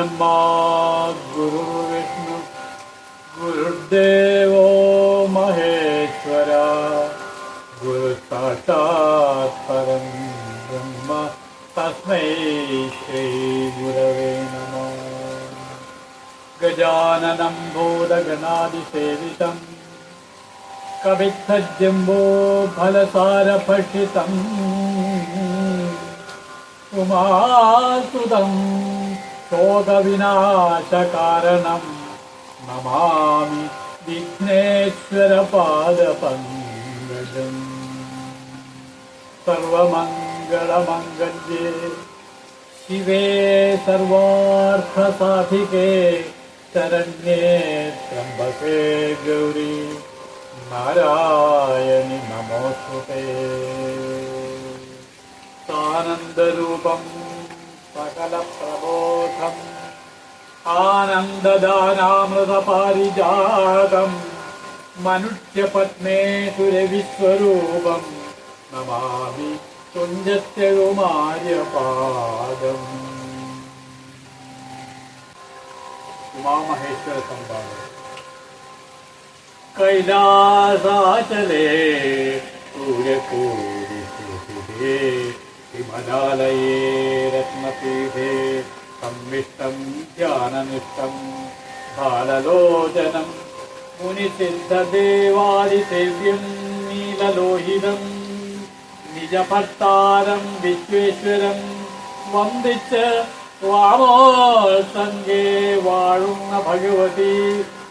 गुरुर्ब्रह्मा गुरुर्विष्णु गुरुर्देवो महेश्वरा गुरुसाक्षात् परं ब्रह्म तस्मै श्रीगुरवे नमः। गजाननं भूतगणादिसेवितम् कवित्थजम्बो फलसारभक्षितम् ശോകവിനാശകാരണം നമാമി വിഘ്നേശ്വരപാദപങ്കജം സർവമംഗളമംഗല്യേ. ശിവേ സർവാർത്ഥസാധികേ. ശരണ്യേ ത്രംബകേ ഗൗരി. നാരായണി നമോസ്തുതേ. സാനന്ദരൂപം सकलप्रबोधम् आनन्ददानामृतपारिजातम् मनुष्यपद्मेश्वरविश्वरूपं नमामि തുഞ്ചത്യകുമാര്യപാദം ഉമാമഹേശ്വര സംവാദം കൈലാസാചലേ സൂര്യകൂരിസുതേ ഹിമലാലയേ രത്നപീഠേ സംവിഷ്ടം ധ്യാനനിഷ്ടം ബാലലോചനം. മുനിസിദ്ധദേവാദിസേവ്യം നീലലോഹിതം. നിജഭർത്താരം വിശ്വേശ്വരം വന്ദിച്ച് വാമോസംഗേ വാഴുന്ന ഭഗവതി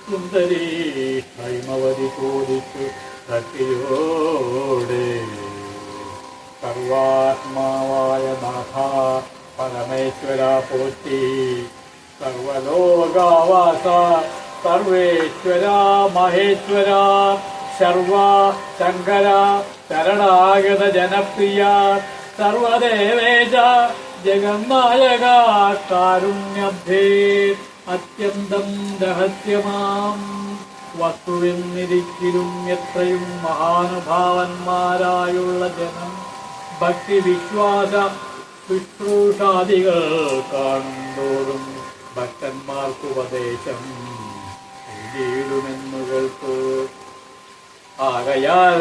സുന്ദരി ഹൈമവതി ചോദിച്ചു ഭക്തിയോടെ സർവാത്മാവായ നാഥ പരമേശ്വര പോറ്റി സർവലോകാവാസ സർവേശ്വര മഹേശ്വര സർവ ശങ്കര ശരണാഗത ജനപ്രിയ സർവദേവേശ ജഗന്നായക കാരുണ്യഭേ അത്യന്തം രഹസ്യമാം. വസ്തുവെന്നിരിക്കലും എത്രയും മഹാനുഭാവന്മാരായുള്ള ജനം ഭക്തി വിശ്വാസ ശുശ്രൂഷാദികൾ കാണുന്തോറും ഭക്തന്മാർക്കുപദേശം ചെയ്തിടുമെന്നു കേൾക്കൂ. ആകയാൽ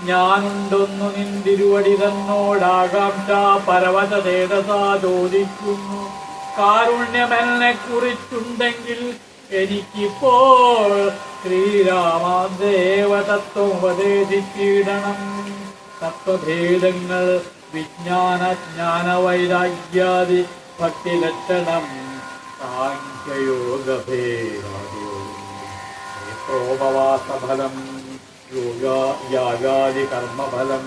ഞാനുണ്ടൊന്നു നിന്തിരുവടി തന്നോടാകാംക്ഷ പരവശതേജസാ ചോദിക്കുന്നു. കാരുണ്യമെന്നെ കുറിച്ചുണ്ടെങ്കിൽ എനിക്കിപ്പോൾ ശ്രീരാമ ദേവതത്വം ഉപദേശിച്ചിടണം. തത്വഭേദങ്ങൾ വിജ്ഞാന ജ്ഞാന വൈരാഗ്യാദി ഭക്തി ലക്ഷണം സാഖ്യയോഗഭേദോപവാസഫലം യോഗ യാഗാദി കർമ്മഫലം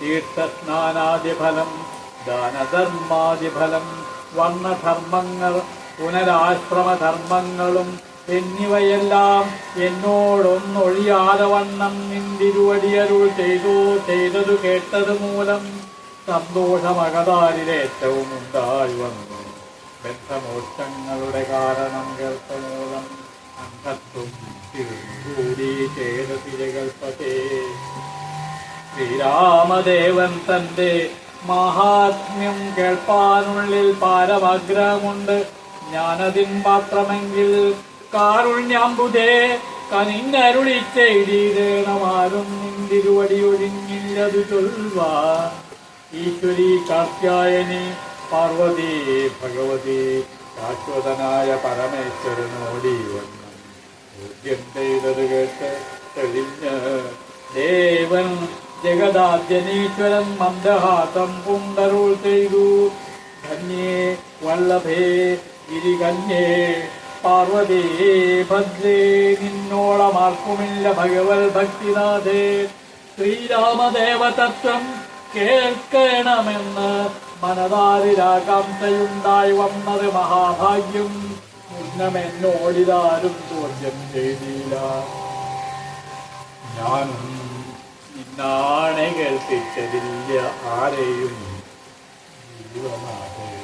തീർത്ഥസ്നാനാദിഫലം ദാനധർമാദിഫലം വർണധർമ്മങ്ങൾ പുനരാശ്രമധർമ്മങ്ങളും എന്നിവയെല്ലാം എന്നോടൊന്നൊഴിയാതെ വണ്ണം നിന്തിരുവടിയരുൾ ചെയ്തു ചെയ്തതു കേട്ടത് മൂലം സന്തോഷമകതാരിലേറ്റവും ഉണ്ടായി വന്നു. ബന്ധമോക്ഷങ്ങളുടെ കാരണം കേൾത്ത മൂലം അംഗത്വം കൂടി ചേതതിരകൽപ്പതേ ശ്രീരാമദേവൻ തന്റെ മഹാത്മ്യം കേൾപ്പാനുള്ളിൽ പാരമാഗ്രഹമുണ്ട്. ഞാനതിൻ പാത്രമെങ്കിൽ കാരുണ്യാമ്പുതേ കനിഞ്ഞരുളി ചെയ്തിടണമാരും നിന്തിരുവടി ഒഴിഞ്ഞില്ലതു ചൊൽവാൻ ഈശ്വരി കാർത്യായനി പാർവതി ഭഗവതി ശാശ്വതനായ പരമേശ്വരനോടി വന്നു ചോദ്യം ചെയ്തത് കേട്ട് തെളിഞ്ഞ് ദേവൻ ജഗദാദ്യനീശ്വരൻ മന്ദഹാസം പുണ്ടരുൾ ചെയ്തു. ധന്യേ വല്ലഭേ ഗിരികന്യേ പാർവതീ ഭദ്രേ നിന്നോളമാർക്കുമില്ല ഭഗവൽ ഭക്തിനാഥേ. ശ്രീരാമദേവതത്വം കേൾക്കണമെന്ന് മനതാരിരാകാംക്ഷയുണ്ടായി വന്നത് മഹാഭാഗ്യം. എന്നോടിതാരും ചോദ്യം ചെയ്തില്ല. ഞാനും ഇന്നാണെ കേൾപ്പിച്ചതില്ല ആരെയും. ജീവനാഥേ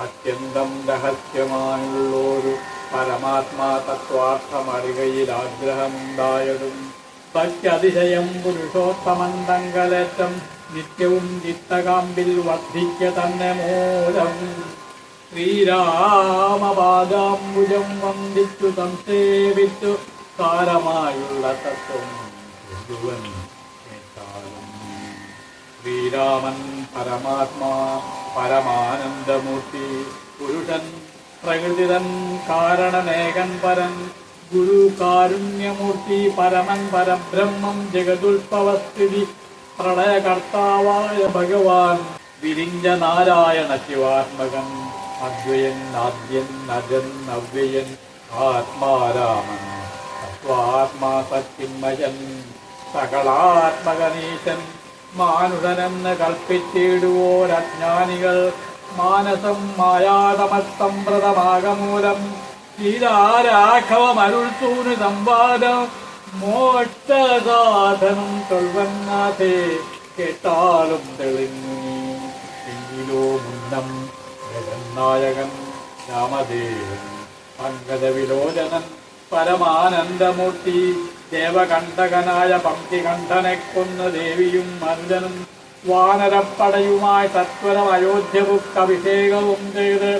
അത്യന്തം രഹസ്യമായുള്ളൊരു പരമാത്മാ തത്വാർത്ഥമറികയിൽ ആഗ്രഹമുണ്ടായതും സത്യതിശയം പുരുഷോത്തമന്തങ്കലേറ്റം നിത്യവും ചിത്തകാമ്പിൽ വർദ്ധിക്ക തന്നെ മൂലം. ശ്രീരാമപാദാംബുജം വന്ദിച്ചു സംസേവിച്ചു സാരമായുള്ള തത്വം. ശ്രീരാമൻ പരമാത്മാ പരമാനന്ദമൂർത്തി പുരുഷൻ പ്രകൃതിതൻ കാരണനേകൻ പരൻ ഗുരു കാരുണ്യമൂർത്തി പരമൻ പരബ്രഹ്മം ജഗതുൽഭവസ്ഥിതി പ്രളയകർത്താവായ ഭഗവാൻ വിരിഞ്ച നാരായണ ശിവാത്മകൻ അദ്വയൻ ആദ്യൻ നജൻ അവ്യയൻ ആത്മാരാമൻ തത്വാത്മാ സത്യന്മയൻ സകളാത്മകനീശൻ മാനുഷനെന്ന് കൽപ്പിച്ചിടുവോരജ്ഞാനികൾ. മാനസം മായാതമസ്തംപ്രതമാകമൂലം ശ്രീരാരാഘവമരുൾത്തൂന് സംവാദം. മോക്ഷസാധനം തൊൾവന്നാഥേ കേട്ടാലും തെളിഞ്ഞു നീ. എങ്കിലോ മുന്നം ജഗന്നായകൻ രാമദേവൻ. പങ്കജ വിലോചനൻ പരമാനന്ദമൂർത്തി. ദേവകണ്ഠകനായ ഭക്തികണ്ഠനെ കൊന്ന ദേവിയും മനുജനും വാനരപ്പടയുമായി സത്വരം അയോധ്യബുക്ക് അഭിഷേകവും ചെയ്ത്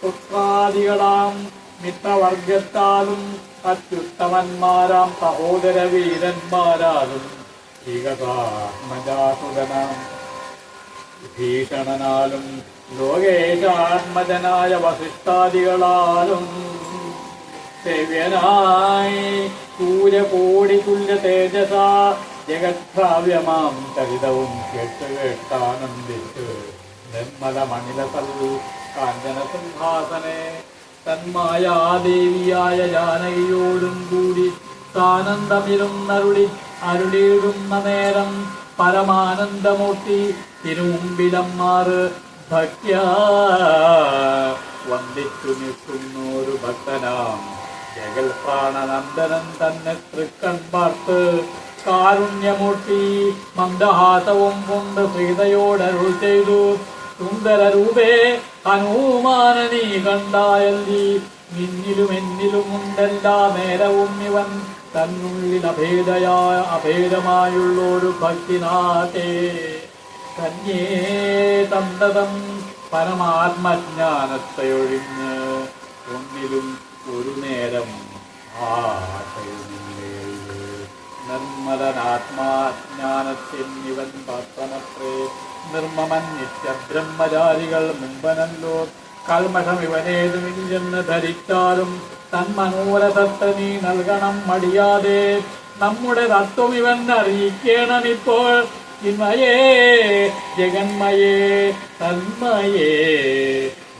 പുത്രാദികളാം മിത്രവർഗത്താലും അത്യുത്തമന്മാരാം സഹോദര വീരന്മാരാലും ഏകതാത്മജാസുതനാം ഭീഷണനാലും ലോകേശാത്മജനായ വസിഷ്ഠാദികളാലും സേവ്യനായി സൂര്യകോടി തുല്യ തേജസ ജഗദ്ഭാവ്യമാം ചരിതവും കേട്ട് കേട്ടാനന്ദിച്ച് നിർമ്മല മണിലതൽ കാഞ്ചന സിംഹാസനെ തന്മായാദേവിയായ ജാനകിയോടും കൂടി സാനന്ദമിരുന്നരുളി അരുളിയിടുന്ന നേരം പരമാനന്ദമൂർത്തി തിരുമുമ്പിലമ്മാറ് ഭക്യ. വന്ദിച്ചു നിൽക്കുന്നൊരു ഭക്തനാം. ജഗൽ പ്രാണനന്ദനൻ തന്നെ തൃക്കൺ പാർത്ത് കാരുണ്യമൂർത്തി മന്ദഹാസവും കൊണ്ട് സീതയോടരുൾ ചെയ്തു. സുന്ദര രൂപേ നീ കണ്ടായല്ലി. നിന്നിലും എന്നിലും ഉണ്ടെല്ലാ നേരവും ഇവൻ തന്നുള്ളിൽ അഭേദയായ അഭേദമായുള്ളൊരു ഭക്തിനാഥേ. കന്യേ തണ്ടതം പരമാത്മജ്ഞാനത്തെയൊഴിഞ്ഞ് ഒന്നിലും ഒരു നേരം നിർമ്മലനാത്മാജ്ഞാനത്തിനിവൻ പാത്രമത്രേ നിർമ്മമൻ നിത്യബ്രഹ്മചാരികൾ മുമ്പനല്ലോ. കൽമഷം ഇവനേതുമില്ലെന്ന് ധരിച്ചാലും തൻ മനോരഥത്തെ നീ നൽകണം മടിയാതെ. നമ്മുടെ തത്വം ഇവൻ അറിയിക്കണമിപ്പോൾ ചിന്മയേ ജഗന്മയേ തന്മയേ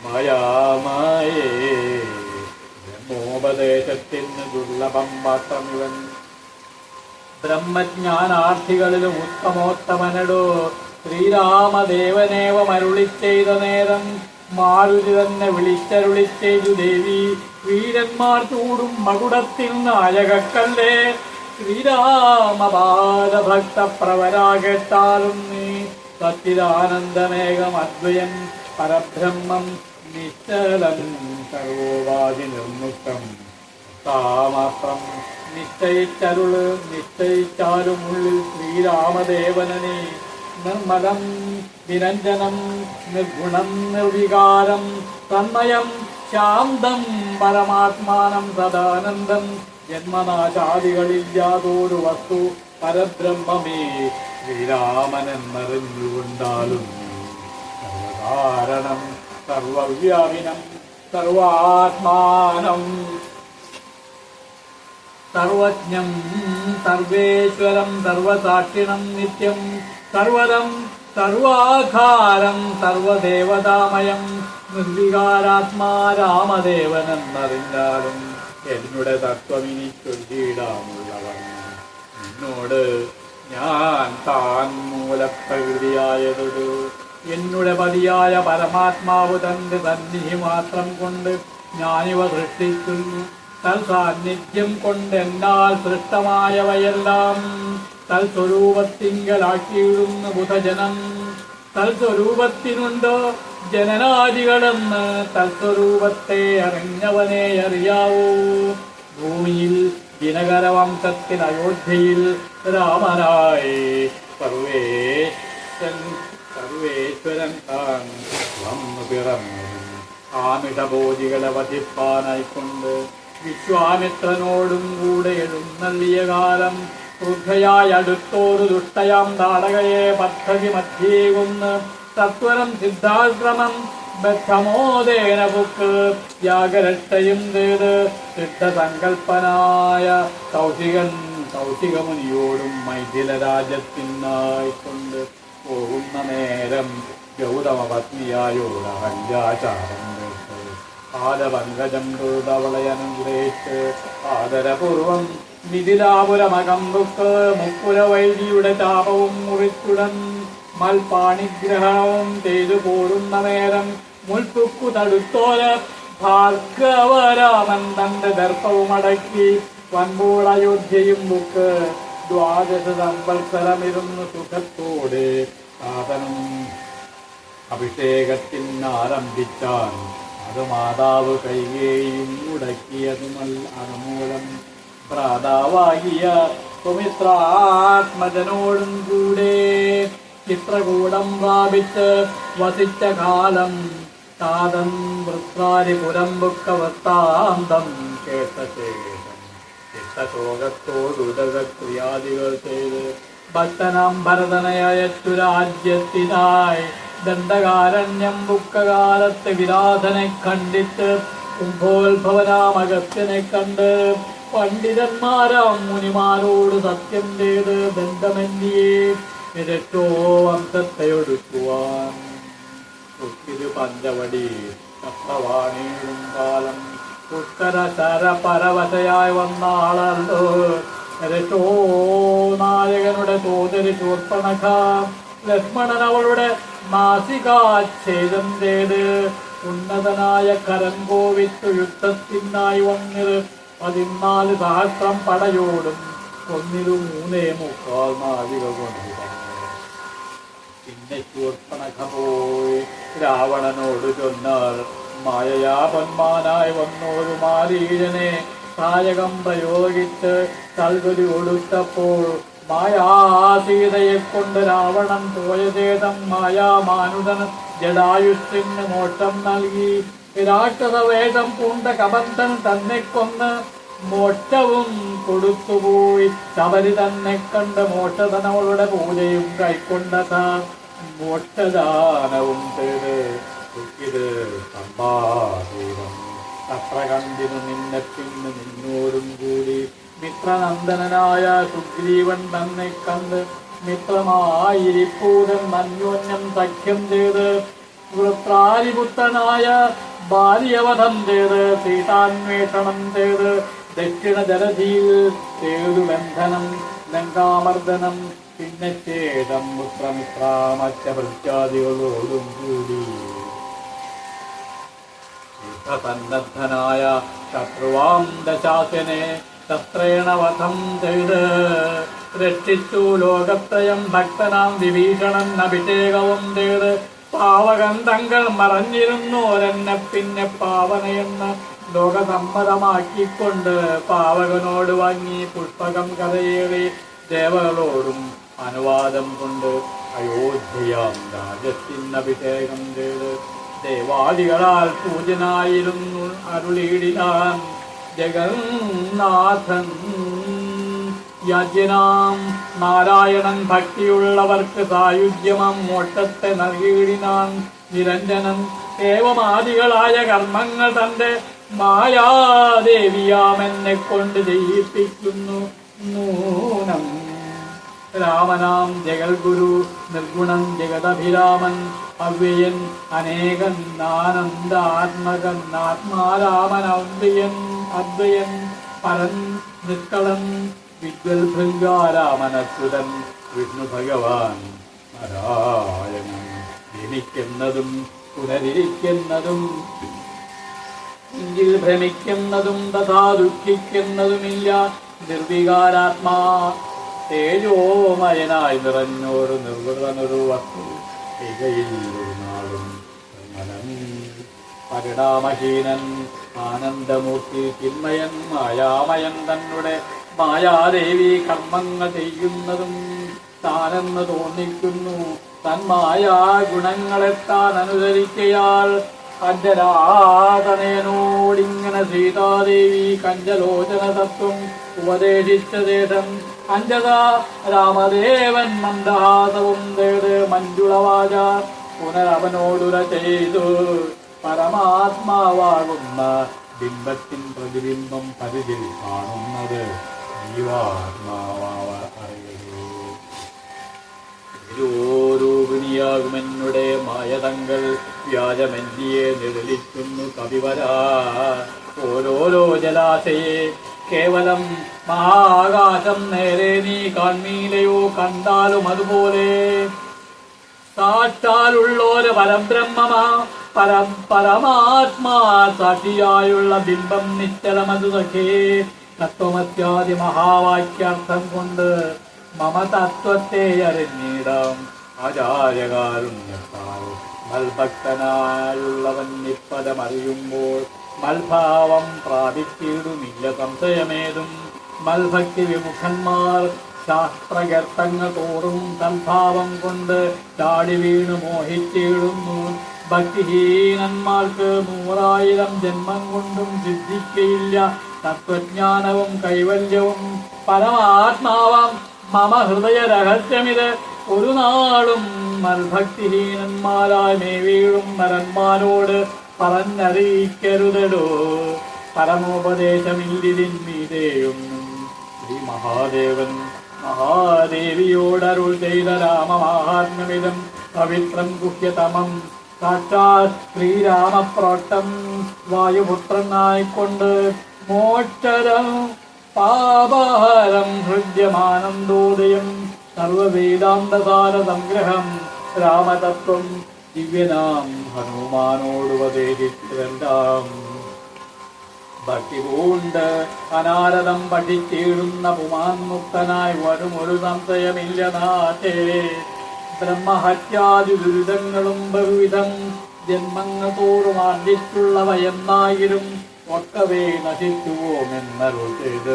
മായാമായേ. ബ്രഹ്മോപദേശത്തിന് ദുർലഭം മാത്രമിവൻ. ബ്രഹ്മജ്ഞാനാർത്ഥികളിലും ഉത്തമോത്തമനടോ ശ്രീരാമദേവനേവ മരുളി ചെയ്ത നേരം മാരുതി തന്നെ വിളിച്ചരുളി ദേവി. വീരന്മാർ ചൂടും മകുടത്തിൽ നായകക്കല്ലേ? ശ്രീരാമപാദഭക്ത പ്രവരാകെട്ടാലും നീ സച്ചിദാനന്ദമേകം അദ്വയം പരബ്രഹ്മം നിശ്ചലം സർവോപാധി നിർമുക്തം താമാത്രം നിശ്ചയിച്ചരുൾ നിശ്ചയിച്ചാലും ഉള്ളിൽ ശ്രീരാമദേവനെ നിർമ്മലം നിരഞ്ജനം നിർഗുണം നിർവികാരം തന്മയം ശാന്തം പരമാത്മാനം സദാനന്ദം ജന്മനാശാദികളിൽ യാതൊരു വസ്തു പരബ്രഹ്മമേ. ശ്രീരാമനെന്നറിഞ്ഞുകൊണ്ടാലും സർവകാരണം സർവവ്യാപിനം സർവാത്മാനം. സർവജ്ഞം സർവേശ്വരം സർവസാക്ഷിണം നിത്യം സർവദം സർവാകാരം സർവദേവതാമയം നിർവികാരാത്മാ രാമദേവനെന്നറിഞ്ഞാലും എന്നുടെ തത്വമിനി ചൊല്ലിയിടാമുള്ളവൻ നിന്നോട് ഞാൻ താൻ മൂലപ്രകൃതിയായതൊരു എന്നുടെ പതിയായ പരമാത്മാവ് തന്ത് സന്നിധി മാത്രം കൊണ്ട് ഞാനിവ സൃഷ്ടിക്കുന്നു. തൽസാന്നിധ്യം കൊണ്ട് എന്നാൽ സൃഷ്ടമായവയെല്ലാം തൽ തൽസ്വരൂപത്തിങ്കലാക്കിയിടുന്ന ബുധജനം. തൽസ്വരൂപത്തിനുണ്ടോ ജനനാദികളെന്ന് തത്വരൂപത്തെ അറിഞ്ഞവനെ അറിയാവൂ. ഭൂമിയിൽ ദിനകരവംശത്തിന് അയോധ്യയിൽ രാമനായി സർവേശ്വരൻ സർവേശ്വരൻ താൻ വന്നു പിറന്നു. ആമിഷബോധികളെ വധിപ്പാനായിക്കൊണ്ട് വിശ്വാമിത്രനോടും കൂടെ എഴുന്നള്ളിയ കാലം അടുത്തോരു ദുഷ്ടയാം നാടകയെ പദ്ധതി മധ്യേ സത്വരം സിദ്ധാശ്രമം ബദ്ധമോദേന ബുക്ക്. യാഗരക്ഷയും ചെയ്ത് ചിട്ടസങ്കൽപ്പനായ കൗശികൻ കൗശികമുനിയോടും മൈഥില രാജ്യത്തിനായിക്കൊണ്ട് പോകുന്ന നേരം ഗൗതമ പത്നിയായോട് കേട്ട്. പാദപങ്കജം തൊഴുതവളയനുഗ്രഹിച്ച് ആദരപൂർവം മിഥിലാപുരമകം മുക്കുര വൈദ്യയുടെ താപവും മുറിച്ചുടൻ മൽപാണിഗ്രഹവും ചെയ്തു പോരുന്ന നേരം മുൽപ്പുക്കു തടുത്തോൽ ഭാർഗവരാമൻ തന്റെ ദർപ്പവും അടക്കി വൻപൂളയോധ്യയും ബുക്ക് ദ്വാദശ സംവത്സരമിരുന്ന് സുഖത്തോടെ സാധനം അഭിഷേകത്തിന് ആരംഭിച്ചാൽ അത് മാതാവ് കൈകേയും മുടക്കിയതുമൽ അതുമൂലം ഭ്രാതാവാകിയ സുമിത്രാത്മജനോടും കൂടെ ചിത്രകൂടം പ്രാപിച്ച് വസിച്ച കാലം താതം വൃത്താരിപുരം ബുക്ക വൃത്താന്തം കേട്ട ശേഷം ചിത്തശോകത്തോടുദക്രിയാദികൾ ചെയ്ത് ഭക്തനാം ഭരതനയച്ചു രാജ്യത്തിനായി ദണ്ഡകാരണ്യം ബുക്കകാലത്ത് വിരാധനെ കണ്ടിട്ട് കുംഭോത്ഭവനാമകത്തിനെ കണ്ട് പണ്ഡിതന്മാരാം മുനിമാരോട് സത്യം ചെയ്ത് ബന്ധമെന്നിയെ വംശത്തെ ഒടുക്കുവാൻ ഉത്തിരു പഞ്ചവടി ചക്രവാണിയും കാലം ഉത്തര ശര പരവശയായി വന്ന ആളല്ലോ രക്ഷോ നായകനുടെ തോതരി ചൂർപ്പണക. ലക്ഷ്മണൻ അവളുടെ നാസികാച്ഛേദം ചെയ്ത് ഉന്നതനായ കരം കോവിച്ചു യുദ്ധത്തിനായി വന്നത് പതിനാല് സഹസ്രം പടയോടും. ഒന്നിലും മൂന്നേ മുക്കാൽ നാവിക കൊണ്ട് തന്നെ പിന്നെ ചൂർപ്പണഖ പോയി രാവണനോട് ചൊന്നാൽ മായയാപന്മാനായി വന്നോരു മാരീരനെ കായകം പ്രയോഗിച്ച് കൽവരി ഒടുത്തപ്പോൾ മായാസീതയെ കൊണ്ട് രാവണൻ പോയതേതം മായാമാനുതൻ ജഡായുഷിന് മോക്ഷം നൽകി. രാക്ഷസവേഷം പൂണ്ട കബന്ധൻ തന്നെ കൊന്ന് മോക്ഷവും കൊടുത്തുപോയി. ശബരി തന്നെ കണ്ട് മോക്ഷതനവളുടെ പൂജയും കൈക്കൊണ്ടത മോക്ഷദാനവും ചെയ്ത് ഇത് സമ്പാദീനം അത്ര കണ്ടിനു നിന്നെ പിന്നെ നിന്നോടും കൂടി. മിത്രനന്ദനായ സുഗ്രീവൻ തന്നെ കണ്ട് മിത്രമായിരിപ്പൂതൻ അന്യോന്യം സഖ്യം ചെയ്ത് വൃത്രാരിപുത്രനായ ബാല്യവധം ചെയ്ത് സീതാന്വേഷണം ചെയ്ത് ദക്ഷിണ ജലധിയിൽ ചെയ്തു ബന്ധനം ലങ്കാമർദ്ദനം പിന്നെ ചേതം പുത്രമിത്രാമറ്റ പ്രത്യാദികളോടും കൂടി. സന്നദ്ധനായ ശത്രുവാം ദശാസനെ ശസ്ത്രേണ ചെയ്ത് രക്ഷിച്ചു ലോകത്രയം ഭക്തനാം വിഭീഷണൻ അഭിഷേകവും ചെയ്ത് പാവകന്ധങ്ങൾ മറഞ്ഞിരുന്നോരെന്നെ പിന്നെ പാവനയെന്ന് ലോകസമ്മതമാക്കിക്കൊണ്ട് പാവകനോട് വാങ്ങി പുഷ്പകം കഥയേറി ദേവകളോടും അനുവാദം കൊണ്ട് അയോധ്യയാം രാജത്തിന് അഭിഷേകം ചെയ്ത് ദേവാദികളാൽ പൂജനായിരുന്നു അരുളിയിടാൻ ജഗന്നാഥൻ. യാജ്യനാം നാരായണൻ ഭക്തിയുള്ളവർക്ക് സായുജ്യമം മോട്ടത്തെ നൽകിയിടിനാൻ നിരഞ്ജനൻ ദേവമാദികളായ കർമ്മങ്ങൾ തന്റെ മായാദേവിയാമെന്നെ കൊണ്ട് ചെയ്യിപ്പിക്കുന്നു നൂനം. രാമനാം ജഗൽഗുരു നിർഗുണം ജഗദഭിരാമൻ അവ്യയൻ അനേകൻ ആനന്ദാത്മകൻ ആത്മാരാമൻ അവ്യയൻ അദ്വയൻ പരൻ നിഷ്കളൻ വിദ്വൽ വിഷ്ണു ഭഗവാൻ നാരായണൻ ജനിക്കുന്നതും പുനരിരിക്കുന്നതും എങ്കിൽ ഭ്രമിക്കുന്നതും തഥാ ദുഃഖിക്കുന്നതുമില്ല നിർവികാരാത്മാ തേജോമയനായി നിറഞ്ഞൊരു നിർവൃതനൊരു വസ്തു. തികയിൽ ഒരു നാളും മനം പരിണാമഹീനൻ ആനന്ദമൂർത്തി ചിന്മയൻ മായാമയൻ തന്നെ മായാദേവി കർമ്മങ്ങൾ ചെയ്യുന്നതും താനെന്ന് തോന്നിക്കുന്നു. തൻ ഗുണങ്ങളെ താൻ അനുസരിക്കയാൽ കഞ്ചരാതനേനോടിങ്ങനെ സീതാദേവി കഞ്ചലോചന തത്വം ഉപദേശിച്ച ശേഷം അഞ്ജത രാമദേവൻ മന്ദാതവും തേട് മഞ്ജുളവാച പുനരവനോടുര ചെയ്തു. പരമാത്മാവാകുന്ന ബിംബത്തിൻ പ്രതിബിംബം പരിധി കാണുന്നത് ജീവാത്മാവാവ അറിയൂ രൂപിണിയാകുമെന്നുടെ മായതങ്ങൾ വ്യാജമെന്തിയെ നിഴലിക്കുന്നു കവിവരാ. ഓരോരോ ജലാശയെ കേവലം മഹാകാശം നേരെ നീ കാൺമീലയോ കണ്ടാലും അതുപോലെ. സാക്ഷാലുള്ളോര് പരബ്രഹ്മമാ പരം പരമാത്മാ സാക്ഷിയായുള്ള ബിംബം നിശ്ചലമതു സഖേ തത്വമത്യാദി മഹാവാക്യാർത്ഥം കൊണ്ട് മമ തത്വത്തെ അറിഞ്ഞിടാം. ആചാര്യകാരുണ്യത്താൽ മൽഭക്തനായുള്ളവൻ നിപ്പദമറിയുമ്പോൾ മൽഭാവം പ്രാപിച്ചിടുമില്ല സംശയമേതും. മൽഭക്തി വിമുഖന്മാർ ശാസ്ത്രകർത്തങ്ങൾ തോറും തൽഭാവം കൊണ്ട് ചാടി വീണു മോഹിച്ചിടുന്നു. ഭക്തിഹീനന്മാർക്ക് നൂറായിരം ജന്മം കൊണ്ടും സിദ്ധിക്കയില്ല. തത്വജ്ഞാനവും കൈവല്യവും പരമാത്മാവാം. മമ ഹൃദയ രഹസ്യമിത്. ഒരു നാളും മൽഭക്തിഹീനന്മാരായി മേവീഴും നരന്മാരോട് പറഞ്ഞറിയിക്കരുതടോ. പരമോപദേശമില്ലിതിന്മീതേയൊന്നും ശ്രീ മഹാദേവൻ മഹാദേവിയോടരുൾ ചെയ്ത രാമമാഹാത്മ്യമിതം പവിത്രം ഗുഹ്യതമം സാക്ഷാ ശ്രീരാമപ്രോട്ടം വായുപുത്രനായിക്കൊണ്ട് മോക്ഷരം പാപഹരം ഹൃദ്യമാനന്ദോദയം. സർവവേദാന്തസാര സംഗ്രഹം രാമതത്വം ദിവ്യനാം ഹനുമാനോടുപദേശിച്ചതെല്ലാം ഭക്തി പൂണ്ട് അനാരദം പഠിച്ചിടുന്ന പുമാൻ മുക്തനായി വരും ഒരു സംശയമില്ല നാട്ടേ ബ്രഹ്മഹത്യാദി ദുരിതങ്ങളും ബഹുവിധം ജന്മങ്ങൾ തോറും ആർജിച്ചുള്ളവയെന്നായിരും ഒക്കവേ നശിച്ചുവോമെന്നരുൾ ചെയ്ത്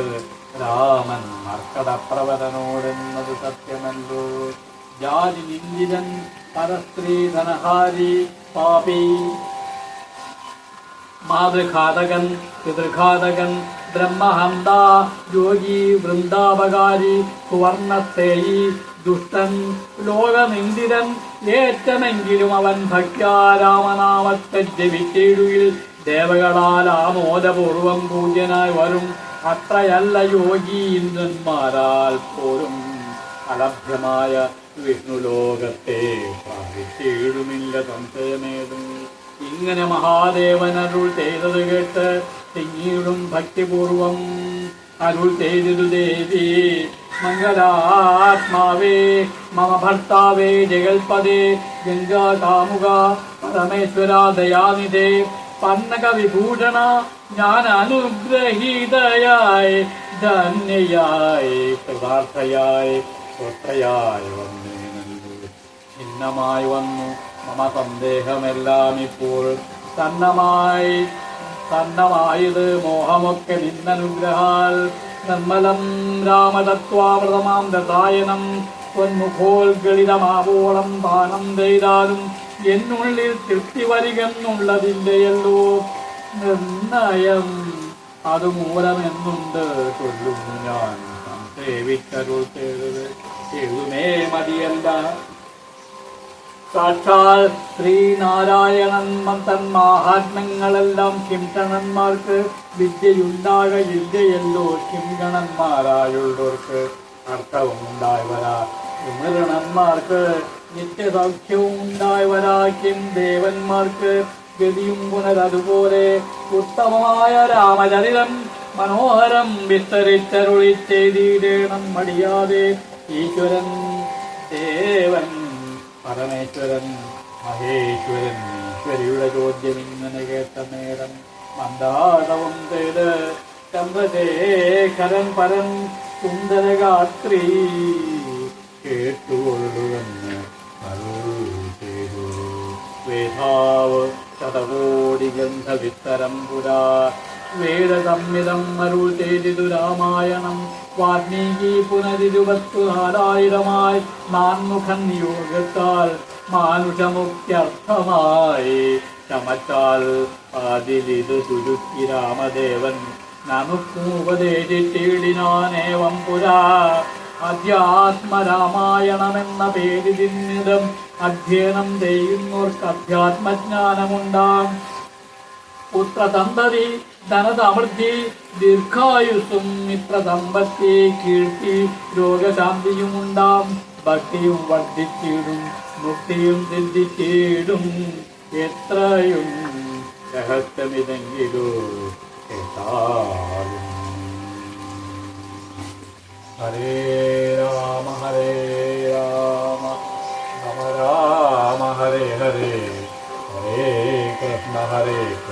രാമൻ മർക്കടപ്രവരനോടെന്നത് സത്യമല്ലോ. ജാതി നിന്ദിരൻ പരസ്ത്രീ ധനഹാരി പാപി. മാതൃഘാതകൻ പിതൃഘാതകൻ ബ്രഹ്മഹന്ത യോഗി വൃന്ദാപകാരി സുവർണത്തേയി ദുഷ്ടൻ ലോകനിന്ദിരൻ ഏറ്റമെങ്കിലും അവൻ ഭക്യാരാമനാമത്തെ ജപിച്ചിടുകിൽ ദേവകളാൽ ആമോദപൂർവം പൂജ്യനായി വരും. അത്രയല്ല യോഗീന്ദ്രന്മാരാൽ പോലും അലഭ്യമായ വിഷ്ണുലോകത്തെ പ്രാപിച്ചിടുമില്ല സംശയമേതും. ഇങ്ങനെ മഹാദേവൻ അരുൾ ചെയ്തത് കേട്ട് തിങ്ങിയിടും ഭക്തിപൂർവം അരുൾ ചെയ്തിരു ദേവി. മംഗലാത്മാവേ മമ ഭർത്താവേ ജഗൽപദേ ഗംഗാ കാമുക പരമേശ്വര ദയാനിധേ പന്നക വിഭൂഷണ ഞാൻ അനുഗ്രഹീതയായി ധന്യയായി കൃതാർത്ഥയായി സ്വത്രയായി വന്നേനല്ലു ഭിന്നമായി വന്നു. മമ സന്ദേഹമെല്ലാം ഇപ്പോൾ തന്നമായി തന്നമായത് മോഹമൊക്കെ നിന്നനുഗ്രഹാൽ. നിർമ്മലം രാമതത്വാമൃതമാം രസായനം പൊന്മുഖോൽഗളിതമാവോളം ദാനം ചെയ്താലും എന്നുള്ളിൽ തൃപ്തി വരികെന്നുള്ളതില്ലയല്ലോ. നിർണയം അത് മൂലമെന്നുണ്ട് കൊല്ലുന്നു ഞാൻ സേവിച്ചരുൾ ചെയ്തത് എഴുമേ മതിയല്ല. സാക്ഷാൽ ശ്രീനാരായണൻ തൻ മാഹാത്മ്യങ്ങളെല്ലാം കിംഗണന്മാർക്ക് വിദ്യയുണ്ടാകയില്ലയല്ലോ കിംഗണന്മാരായുള്ളവർക്ക് അർത്ഥവും ഉണ്ടായവരാ വിമൃണന്മാർക്ക് നിത്യസൗഖ്യവും ഉണ്ടായവരാ. കിം ദേവന്മാർക്ക് ഗതിയും പുനരതുപോലെ ഉത്തമമായ രാമചരിതം മനോഹരം വിസ്തരിച്ചരുളി ചെയ്തിടേണം മടിയാതെ. ഈശ്വരൻ ദേവൻ പരമേശ്വരൻ മഹേശ്വരൻ ഈശ്വരിയുടെ ചോദ്യം ഇങ്ങനെ കേട്ട നേരം മന്ദാടവും തേട് ചന്ദ്രശേഖരൻ പരൻ സുന്ദരഗാത്രി കേട്ടുകൊള്ളുവെന്ന് ചെയ്തു. ശതകോടി ഗന്ധവിത്തരം പുരാ വേദസംഹിതം അരുൾ ചെയ്തിതു രാമായണം. വാൽമീകി പുനരിരുപത്തു നാലായിരമായി നാൻമുഖൻ യോഗത്താൽ മാനുഷമുക്ത്യർത്ഥമായി ചമച്ചാൽ അതിലിത് തുരുക്കി രാമദേവൻ. നമുക്കുപദേശിച്ചിടിനാനേവം പുരാ. അധ്യാത്മരാമായണമെന്ന പേരിതിന്നിതം അധ്യയനം ചെയ്യുന്നവർക്ക് അധ്യാത്മജ്ഞാനമുണ്ടാം പുത്രസന്തതി ധനസമൃദ്ധി ദീർഘായുസ്സും മിത്രദമ്പത്തി കീർത്തി രോഗശാന്തിയും ഉണ്ടാം. ഭക്തിയും വർദ്ധിച്ചിടും മുക്തിയും സിദ്ധിച്ചിടും. എത്രയും രഹസ്യമിതെങ്കിലോ ഹരേ രാമ ഹരേ രാമ. രാമ രാമ ഹരേ ഹരേ. ഹരേ കൃഷ്ണ ഹരേ കൃഷ്ണ